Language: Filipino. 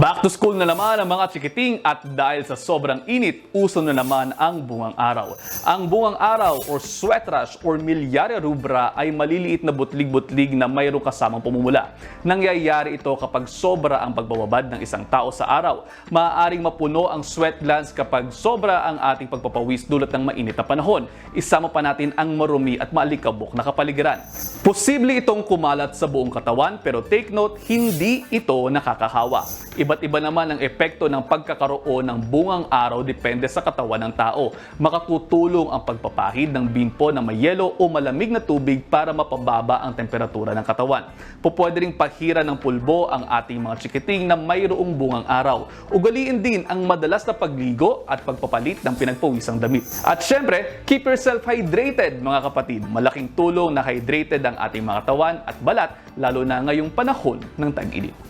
Back to school na naman ang mga chikiting at dahil sa sobrang init, uso na naman ang bungang araw. Ang bungang araw or sweat rash or miliarya rubra ay maliliit na butlig-butlig na mayroong kasamang pumumula. Nangyayari ito kapag sobra ang pagbababad ng isang tao sa araw. Maaaring mapuno ang sweat glands kapag sobra ang ating pagpapawis dulot ng mainit na panahon. Isama pa natin ang marumi at maalikabok na kapaligiran. Posible itong kumalat sa buong katawan pero take note, hindi ito nakakahawa. Iba't iba naman ang epekto ng pagkakaroon ng bungang araw depende sa katawan ng tao. Makatutulong ang pagpapahid ng bimpo na may yelo o malamig na tubig para mapababa ang temperatura ng katawan. Pupwede ring pahira ng pulbo ang ating mga chikiting na mayroong bungang araw. Ugaliin din ang madalas na pagligo at pagpapalit ng pinagpawisang damit. At syempre, keep yourself hydrated mga kapatid. Malaking tulong na hydrated ang ating mga katawan at balat lalo na ngayong panahon ng tag-init.